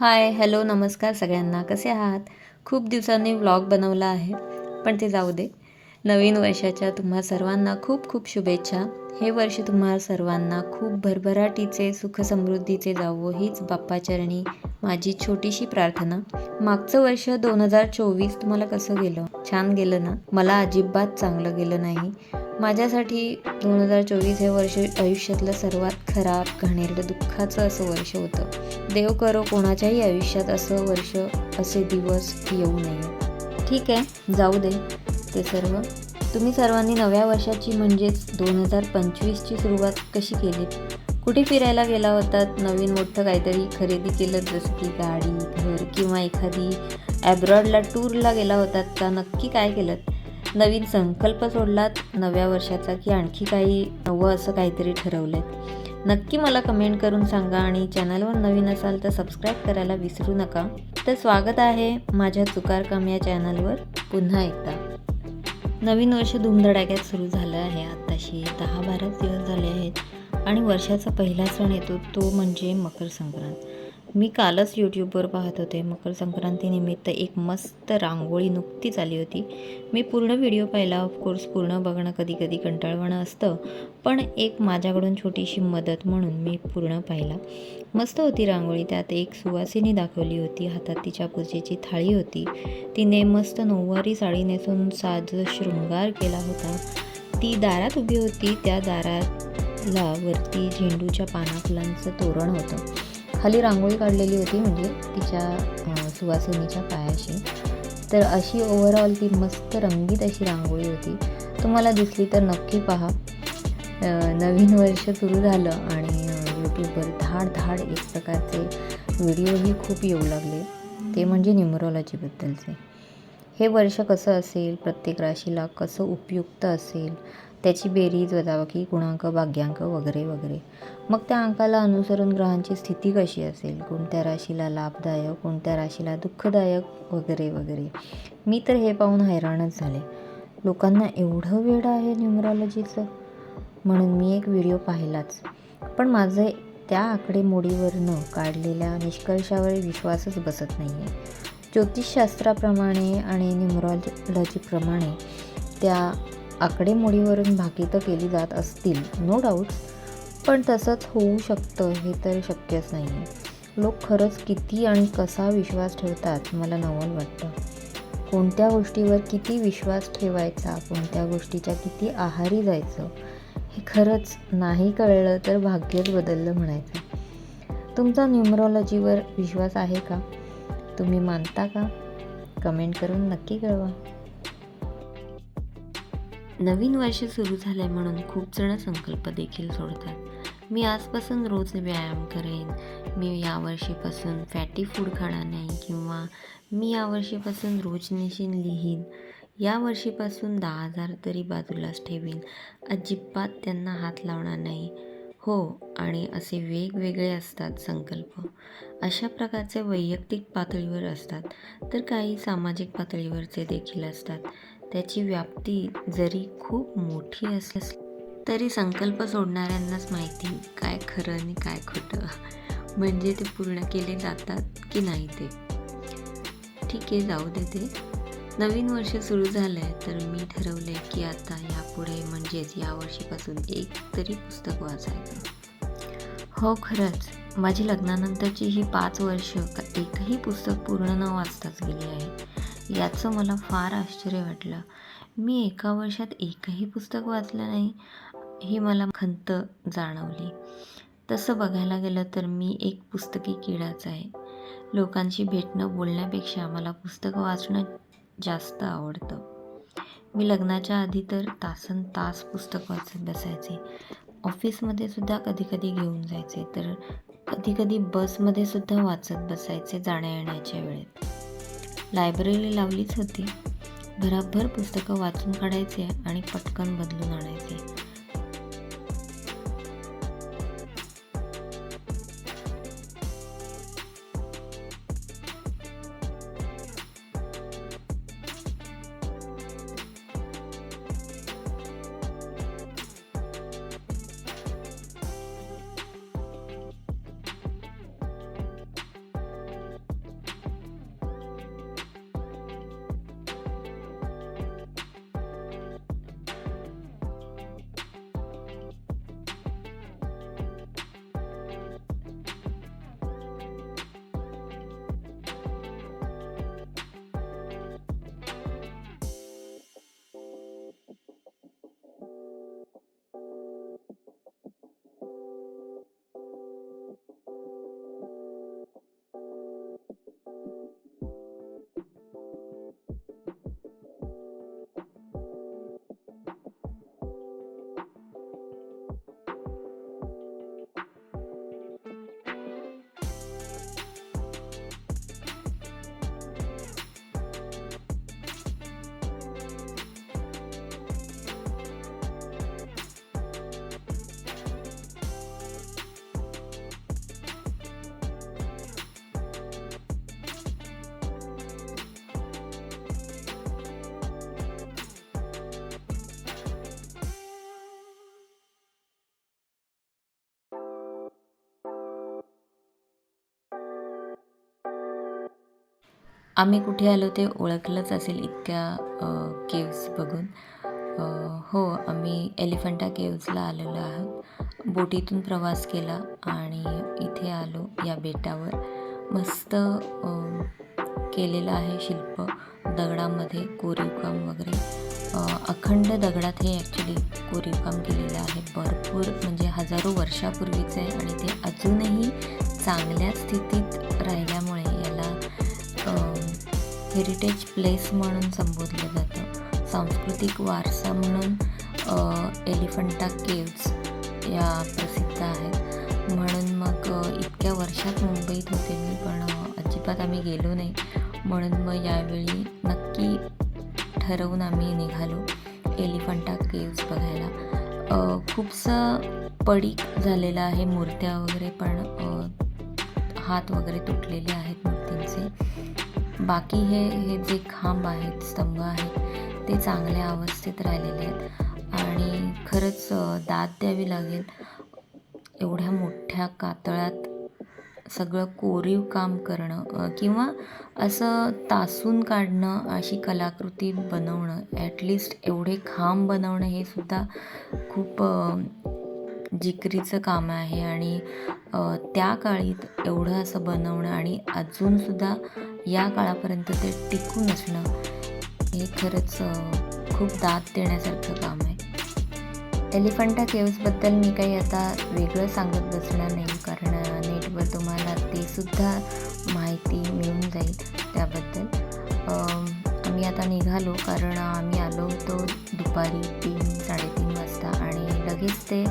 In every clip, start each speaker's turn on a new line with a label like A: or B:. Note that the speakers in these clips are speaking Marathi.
A: हाय हॅलो नमस्कार सगळ्यांना. कसे आहात? खूप दिवसांनी व्लॉग बनवला आहे पण ते जाऊ दे. नवीन वर्षाच्या तुम्हा सर्वांना खूप खूप शुभेच्छा. हे वर्ष तुम्हा सर्वांना खूप भरभराटीचे सुखसमृद्धीचे जावो हीच बाप्पाचरणी माझी छोटीशी प्रार्थना. मागचं वर्ष दोन हजार चोवीस तुम्हाला कसं गेलं? छान गेलं ना? मला अजिबात चांगलं गेलं नाही. माझ्यासाठी दोन हजार चोवीस हे वर्ष आयुष्यातलं सर्वात खराब घाणेरडं दुःखाचं असं वर्ष होतं. देव करो कोणाच्याही आयुष्यात असं वर्ष असे दिवस येऊ नये. ठीक आहे? जाऊ दे. ते सर्व. तुम्ही सर्वांनी नव्या वर्षाची म्हणजेच दोन हजार पंचवीसची सुरुवात कशी केली? कुठे फिरायला गेला होतात नवीन मोठं काहीतरी खरेदी केलं जसं की गाडी घर किंवा एखादी ॲब्रॉडला टूरला गेला होतात का नक्की काय केलं? नवीन संकल्प सोडलात नव्या वर्षाचा की आणखी काही नवं असं काहीतरी ठरवलं आहे नक्की मला कमेंट करून सांगा आणि चॅनलवर नवीन असाल तर सबस्क्राईब करायला विसरू नका. तर स्वागत आहे माझ्या चुकारकाम या चॅनलवर पुन्हा एकदा. नवीन वर्ष धुमधडाक्यात सुरू झालं आहे. आत्ताशी दहा बाराच दिवस झाले आहेत आणि वर्षाचा पहिला सण येतो तो म्हणजे मकर संक्रांत. मी कालच यूट्यूबवर पाहत होते. मकर संक्रांतीनिमित्त एक मस्त रांगोळी नुकतीच आली होती. मी पूर्ण व्हिडिओ पाहिला. ऑफकोर्स पूर्ण बघणं कधी कधी कंटाळवणं असतं. पण एक माझ्याकडून छोटीशी मदत म्हणून मी पूर्ण पाहिला. मस्त होती रांगोळी. त्यात एक सुवासिनी दाखवली होती. हातात तिच्या पूजेची थाळी होती. तिने मस्त नऊवारी साडी नेसून साज शृंगार केला होता. ती दारात उभी होती. त्या दाराला वरती झेंडूच्या पानाफुलांचं तोरण होतं. खाली रांगोळी काढलेली होती म्हणजे तिच्या सुवासिनीच्या पायाशी. तर अशी ओव्हरऑल ती मस्त रंगीत अशी रांगोळी होती. तुम्हाला दिसली तर नक्की पहा. नवीन वर्ष सुरू झालं आणि यूट्यूबवर धाड धाड एक प्रकारचे व्हिडिओही खूप येऊ लागले. ते म्हणजे न्युमरॉलॉजीबद्दलचे हे वर्ष कसं असेल प्रत्येक राशीला कसं उपयुक्त असेल त्याची बेरीज वजाबाकी गुणांक भाग्यांक वगैरे वगैरे. मग त्या अंकाला अनुसरून ग्रहांची स्थिती कशी असेल? कोणत्या राशीला लाभदायक कोणत्या राशीला दुःखदायक वगैरे वगैरे. मी तर हे पाहून हैराणच झाले. लोकांना एवढं वेळ आहे न्युमरॉलॉजीचं? म्हणून मी एक व्हिडिओ पाहिलाच. पण माझे त्या आकडेमोडीवरनं काढलेल्या निष्कर्षावर विश्वासच बसत नाही आहे ज्योतिषशास्त्राप्रमाणे आणि न्युमरॉलॉजीप्रमाणे त्या आकडेमोडीवरून भाकितं केली जात असतील नो डाऊट पण तसंच होऊ शकतं हे तर शक्यच नाही आहे लोक खरंच किती आणि कसा विश्वास ठेवतात मला नवल वाटतं. कोणत्या गोष्टीवर किती विश्वास ठेवायचा कोणत्या गोष्टीच्या किती आहारी जायचं हे खरंच नाही कळलं तर भाग्यच बदललं म्हणायचं. तुमचा न्युमरॉलॉजीवर विश्वास आहे का? तुम्ही मानता का? कमेंट करून नक्की कळवा. नवीन वर्ष सुरू झालंय म्हणून खूप जण संकल्प देखील सोडतात. मी आजपासून रोज व्यायाम करेन. मी यावर्षीपासून फॅटी फूड खाणार नाही किंवा मी यावर्षीपासून रोज निशीन लिहीन. या वर्षीपासून दहा हजार तरी बाजूलाच ठेवीन. अजिबात त्यांना हात लावणार नाही. हो आणि असे वेगवेगळे असतात संकल्प. अशा प्रकारचे वैयक्तिक पातळीवर असतात तर काही सामाजिक पातळीवरचे देखील असतात. त्याची व्याप्ती जरी खूप मोठी असली तरी संकल्प सोडणाऱ्यांनाच माहिती काय खरं आणि काय खोटं. म्हणजे ते पूर्ण केले जातात की नाही ते? ठीक आहे जाऊ दे ते. नवीन वर्ष सुरू झालं आहे तर मी ठरवलं आहे की आता यापुढे म्हणजेच या वर्षीपासून एक तरी पुस्तक वाचायचं. हो खरंच. माझी लग्नानंतरची ही पाच वर्ष एकही पुस्तक पूर्ण न वाचताच गेली आहे. याचं मला फार आश्चर्य वाटलं. मी एका वर्षात एकही पुस्तक वाचलं नाही ही मला खंत जाणवली. तसं बघायला गेलं तर मी एक पुस्तकी किडाच आहे. लोकांशी भेटणं बोलण्यापेक्षा मला पुस्तकं वाचणं जास्त आवडतं. मी लग्नाच्या आधी तर तासन तास पुस्तक वाचत बसायचे. ऑफिसमध्ये सुद्धा कधी कधी घेऊन जायचे तर कधी कधी बसमध्ये सुद्धा वाचत बसायचे जाण्या येण्याच्या वेळेत. लायब्ररी लावलीच होती. भराभर पुस्तकं वाचून काढायचे आणि पटकन बदलून आणायचे. आम्ही कुठे आलो ते ओळखलंच असेल इतक्या केव्स बघून. हो आम्ही एलिफंटा केव्सला आलेलो आहोत. बोटीतून प्रवास केला आणि इथे आलो या बेटावर. मस्त केलेलं आहे शिल्प. दगडामध्ये कोरीवकाम वगैरे. अखंड दगडात हे ॲक्च्युली कोरीवकाम केलेलं आहे. भरपूर म्हणजे हजारो वर्षापूर्वीचं आहे आणि ते अजूनही चांगल्या स्थितीत राहिल्यामुळे हेरिटेज प्लेस म्हणून संबोधलं जातं. सांस्कृतिक वारसा म्हणून एलिफंटा केव्स या प्रसिद्ध आहेत. म्हणून मग इतक्या वर्षात मुंबईत होते मी पण अजिबात आम्ही गेलो नाही. म्हणून मग यावेळी नक्की ठरवून आम्ही निघालो एलिफंटा केव्स बघायला. खूपसं पडीक झालेलं आहे मूर्त्या वगैरे पण हात वगैरे तुटलेले आहेत मूर्तींचे. बाकी हे हे जे खांब आहेत स्तंभ आहेत ते चांगल्या अवस्थेत राहिलेले आहेत. आणि खरंच दाद द्यावी लागेल. एवढ्या मोठ्या कातळात सगळं कोरीव काम करणं किंवा असं तासून काढणं अशी कलाकृती बनवणं ॲटलिस्ट एवढे खांब बनवणं हे सुद्धा खूप जिकरीचं काम आहे. आणि त्या काळीत एवढं असं बनवणं आणि अजूनसुद्धा या काळापर्यंत ते टिकून असणं हे खरंच खूप दाद देण्यासारखं काम आहे. एलिफंटा केव्सबद्दल मी काही आता वेगळं सांगत बसणार नाही कारण नेटवर तुम्हाला ते सुद्धा माहिती मिळून जाईल. वाजता आता निघालो कारण आम्ही आलो होतो दुपारी तीन साडेतीन वाजता आणि लगेच ते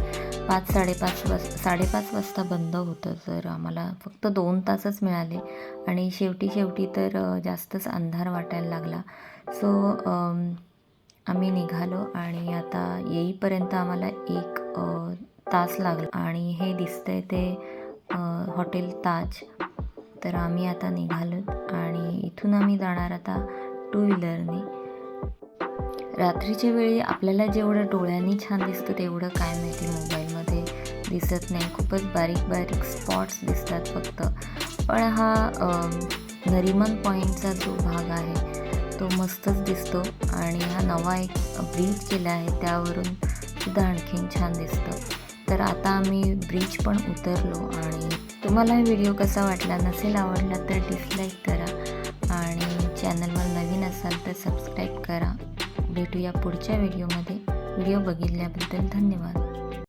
A: पाच साडेपाच वाज साडेपाच वाजता बंद होतं. तर आम्हाला फक्त दोन तासच मिळाले आणि शेवटी शेवटी तर जास्तच अंधार वाटायला लागला. सो आम्ही निघालो आणि आता येईपर्यंत आम्हाला एक तास लागला आणि हे दिसतंय ते हॉटेल ताज. तर आम्ही आता निघालो आणि इथून आम्ही जाणार आता टू व्हीलरने. रात्रीच्या वेळी आपल्याला जेवढं डोळ्यांनी छान दिसतं तेवढं काय माहिती मोबाईलमध्ये दिसत नाही. खूपच बारीक बारीक स्पॉट्स दिसतात फक्त. पण हा नरिमन पॉईंटचा जो भाग आहे तो मस्तच दिसतो आणि हा नवा एक ब्रिज केला आहे त्यावरून सुद्धा आणखीन छान दिसतं. तर आता आम्ही ब्रिज पण उतरलो आणि तुम्हाला हा व्हिडिओ कसा वाटला नसेल आवडला तर डिसलाईक करा आणि चॅनल असाल तर सबस्क्राईब करा. भेटूया पुढच्या व्हिडिओमध्ये व्हिडिओ बघितल्याबद्दल धन्यवाद.